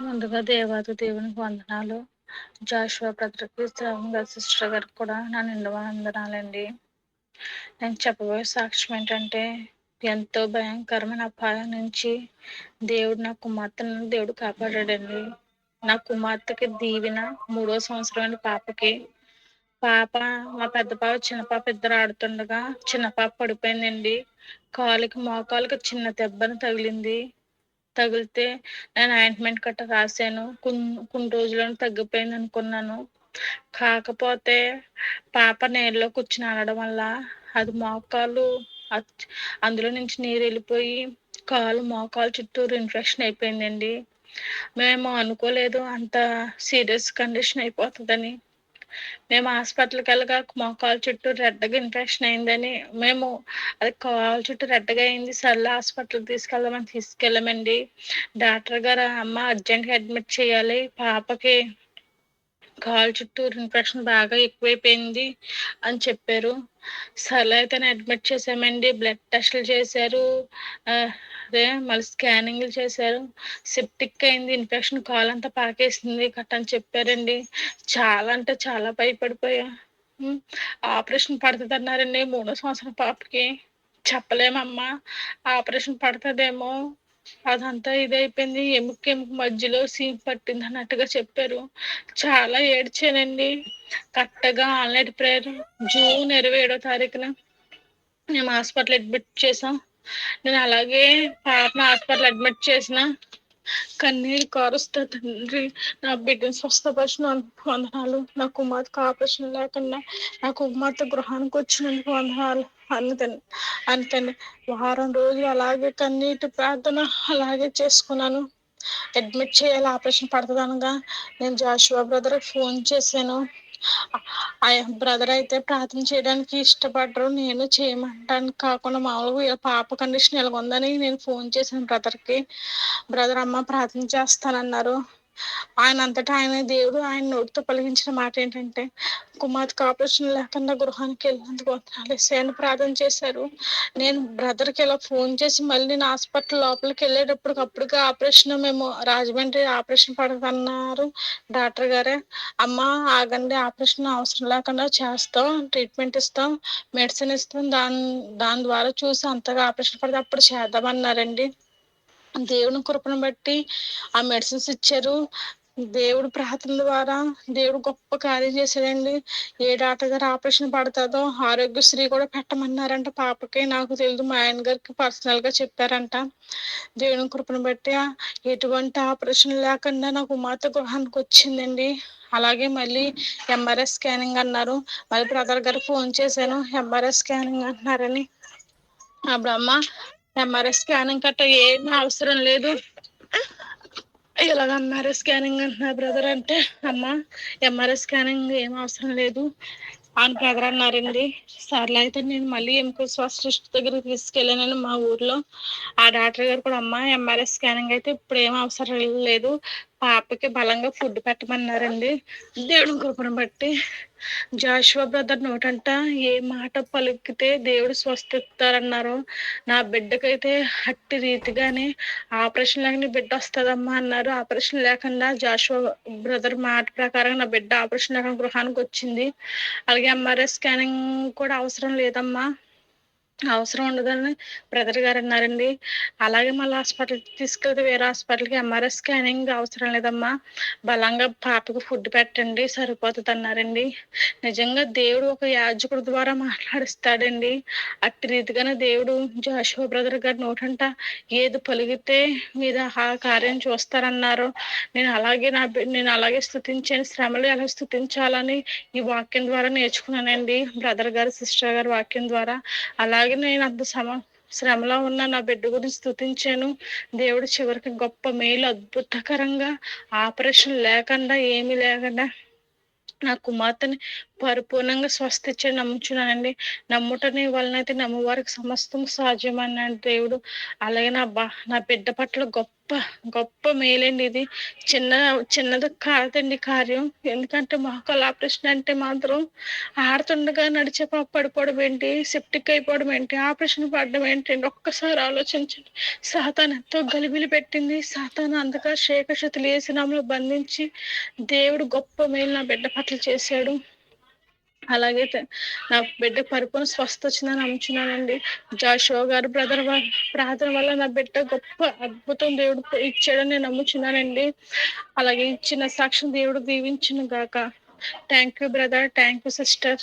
ముందుగా దేవాది దేవునికి వందనాలు. జాషువా బ్రదర్కి శ్రవంగా సిస్టర్ గారికి కూడా నా నిండు వందనాలండి. నేను చెప్పబోయే సాక్ష్యం ఏంటంటే ఎంతో భయంకరమైన అపాయం నుంచి దేవుడు నా కుమార్తెను దేవుడు కాపాడాడండి. నా కుమార్తెకి దీవెన మూడో సంవత్సరం పాపకి. పాప మా పెద్ద పాప చిన్న పాప ఇద్దరు ఆడుతుండగా చిన్న పాప పడిపోయిందండి. కాలుకి మోకాలుకి చిన్న దెబ్బను తగిలింది. తగిలితే నేను ఆయింట్మెంట్ గట్ట రాశాను. కొన్ని కొన్ని రోజులను తగ్గిపోయింది అనుకున్నాను. కాకపోతే పాప నీళ్ళలో కూర్చుని ఆడడం వల్ల అది మోకాలు అందులో నుంచి నీరు వెళ్ళిపోయి కాలు మోకాలు చుట్టూరు ఇన్ఫెక్షన్ అయిపోయిందండి. మేము అనుకోలేదు అంత సీరియస్ కండిషన్ అయిపోతుందని. మేము హాస్పిటల్కి వెళ్ళగా మోకాలు చుట్టూ రెడ్డగా ఇన్ఫెక్షన్ అయిందని మేము అది కాలు చుట్టూ రెడ్డగా అయింది. సర్లే హాస్పిటల్కి తీసుకెళ్దామని తీసుకెళ్ళామండి. డాక్టర్ గారు అమ్మ అర్జెంట్గా అడ్మిట్ చేయాలి. పాపకి కాలు చుట్టూ ఇన్ఫెక్షన్ బాగా ఎక్కువైపోయింది అని చెప్పారు. సర్లే అయితే అడ్మిట్ చేసామండి బ్లడ్ టెస్ట్లు చేశారు. అదే మళ్ళీ స్కానింగ్లు చేశారు. సెప్టిక్ అయింది. ఇన్ఫెక్షన్ కాలు అంతా పాకేసింది. కట్ట అని చెప్పారండి. చాలా అంటే చాలా భయపడిపోయా. ఆపరేషన్ పడుతుంది అన్నారండి మూడో సంవత్సరం పాపకి. చెప్పలేమమ్మా. ఆపరేషన్ పడుతుందేమో. అదంతా ఇదైపోయింది. ఎముక ఎముక మధ్యలో సీన్ పట్టింది అన్నట్టుగా చెప్పారు. చాలా ఏడ్చానండి. కరెక్ట్గా ఆన్లైన్ ప్రేయర్ జూన్ ఇరవై ఏడో తారీఖున మేము హాస్పిటల్ అడ్మిట్ చేసాం. నేను అలాగే పాపను హాస్పిటల్ అడ్మిట్ చేసిన. కన్నీరు కారుస్తా తండ్రి. నా బిడ్డను స్వస్థపరిచిన వందనాలు నా కుమార్తెకు ఆపరేషన్ లేకుండా నా కుమార్తె గృహానికి వచ్చినందుకు వందనాలు. అందుకని అందుకని వారం రోజులు అలాగే కన్నీటి ప్రార్థన అలాగే చేసుకున్నాను. అడ్మిట్ చేయాలి ఆపరేషన్ పడుతుంది అనగా నేను జాషువా బ్రదర్ ఫోన్ చేశాను. బ్రదర్ అయితే ప్రార్థన చేయడానికి ఇష్టపడరు నేను చేయమంటానికి కాకుండా మామూలుగా వీళ్ళ పాప కండిషన్ ఎలా ఉందని నేను ఫోన్ చేశాను బ్రదర్కి. బ్రదర్ అమ్మ ప్రార్థన చేస్తానన్నారు. ఆయన అంతటా ఆయన దేవుడు ఆయన నోటితో పలిగించిన మాట ఏంటంటే కుమార్తెకు ఆపరేషన్ లేకుండా గృహానికి వెళ్ళినందుకు వందనాలు. ప్రార్థన చేశారు. నేను బ్రదర్కి ఇలా ఫోన్ చేసి మళ్ళీ నేను హాస్పిటల్ లోపలికి వెళ్ళేటప్పుడు అప్పటికే ఆపరేషన్ మేము రాజమండ్రి ఆపరేషన్ పడదన్నారు డాక్టర్ గారే. అమ్మ ఆగండి ఆపరేషన్ అవసరం లేకుండా చేస్తాం ట్రీట్మెంట్ ఇస్తాం మెడిసిన్ ఇస్తాం దాని దాని ద్వారా చూసి అంతగా ఆపరేషన్ పడితే అప్పుడు చేద్దామన్నారండి. దేవుని కృపను బట్టి ఆ మెడిసిన్స్ ఇచ్చారు. దేవుడు ప్రార్థన ద్వారా దేవుడు గొప్ప కార్యం చేశాడండి. ఏ డాక్టర్ గారు ఆపరేషన్ పడుతుందో ఆరోగ్యశ్రీ కూడా పెట్టమన్నారంట. పాపకి నాకు తెలియదు మా ఆయన గారికి పర్సనల్గా చెప్పారంట. దేవుని కృపను బట్టి ఎటువంటి ఆపరేషన్ లేకుండా నాకు మాత గృహానికి వచ్చిందండి. అలాగే మళ్ళీ ఎంఆర్ఎస్ స్కానింగ్ అన్నారు. మళ్ళీ బ్రదర్ గారు ఫోన్ చేశాను. ఎంఆర్ఎస్ స్కానింగ్ అంటున్నారని. ఆ అమ్మ ఎంఆర్ఐ స్కానింగ్ కట్ట ఏమీ అవసరం లేదు. ఇలాగ ఎంఆర్ఐ స్కానింగ్ అంటున్నా బ్రదర్ అంటే అమ్మ ఎంఆర్ఐ స్కానింగ్ ఏం అవసరం లేదు. అని బ్రదర్ అన్నారండి. సర్లే అయితే నేను మళ్ళీ ఎంకో స్పెషలిస్ట్ దగ్గరికి తీసుకెళ్ళానని మా ఊర్లో. ఆ డాక్టర్ గారు కూడా అమ్మ ఎంఆర్ఐ స్కానింగ్ అయితే ఇప్పుడు ఏం అవసరం లేదు. పాపకి బలంగా ఫుడ్ పెట్టమన్నారండి. దేవుడి కృపను బట్టి. జాషువా బ్రదర్ నోటంట ఏ మాట పలికితే దేవుడు స్వస్థిస్తారన్నారు. నా బిడ్డకైతే అట్టి రీతిగానే ఆపరేషన్ లేకుండా బిడ్డ వస్తుందమ్మా అన్నారు. ఆపరేషన్ లేకుండా జాషువా బ్రదర్ మాట ప్రకారం నా బిడ్డ ఆపరేషన్ లేకుండా గృహానికి వచ్చింది. అలాగే ఎంఆర్ఐ స్కానింగ్ కూడా అవసరం లేదమ్మా. అవసరం ఉండదని బ్రదర్ గారు అన్నారండి. అలాగే మళ్ళీ హాస్పిటల్కి తీసుకెళ్తే వేరే హాస్పిటల్కి ఎంఆర్ఐ స్కానింగ్ అవసరం లేదమ్మా. బలంగా పాపకు ఫుడ్ పెట్టండి సరిపోతుంది అన్నారండి. నిజంగా దేవుడు ఒక యాజకుడు ద్వారా మాట్లాడిస్తాడండి. అట్టి రీతిగానే దేవుడు జాషువా బ్రదర్ గారి నోటంట ఏది పలిగితే మీరు ఆ కార్యం చూస్తారన్నారు. నేను అలాగే నా నేను అలాగే స్థుతించాను శ్రమలు ఎలా స్థుతించాలని ఈ వాక్యం ద్వారా నేర్చుకున్నానండి. బ్రదర్ గారు సిస్టర్ గారు వాక్యం ద్వారా. అలాగే నేను అంత సమ శ్రమలో ఉన్న నా బిడ్డ గురించి స్థుతించాను దేవుడు చివరికి గొప్ప మేలు అద్భుతకరంగా ఆపరేషన్ లేకుండా ఏమీ లేకుండా నా కుమార్తెని పరిపూర్ణంగా స్వస్థించే నమ్ముచున్నానండి. నమ్ముటని వలనైతే నమ్మవారికి సమస్తం సాధ్యమన్నాడు దేవుడు. అలాగే నా బా నా బిడ్డ పట్ల గొప్ప గొప్ప మేలండి ఇది. చిన్న చిన్నది కాదండి కార్యం. ఎందుకంటే మోకాలు ఆపరేషన్ అంటే మాత్రం ఆడుతుండగా నడిచే పాప పడిపోవడం ఏంటి? సెప్టిక్ అయిపోవడం ఏంటి? ఆపరేషన్ పడడం ఏంటి? ఒక్కసారి ఆలోచించండి. సాతాన్ ఎంతో గలిబిలి పెట్టింది. సాతాన్ అంతగా శేఖశతులు వేసినాములు బంధించి దేవుడు గొప్ప మేలు నా బిడ్డ పట్ల చేశాడు. అలాగే నా బిడ్డ పరిపూర్ణ స్వస్థ వచ్చిందని నమ్ముచున్నానండి. జాషో గారు బ్రదర్ ప్రార్థన వల్ల నా బిడ్డ గొప్ప అద్భుతం దేవుడు ఇచ్చాడని నేను నమ్ముచున్నానండి. అలాగే ఇచ్చిన సాక్ష్యం దేవుడు దీవించిన గాక. Thank you brother thank you sister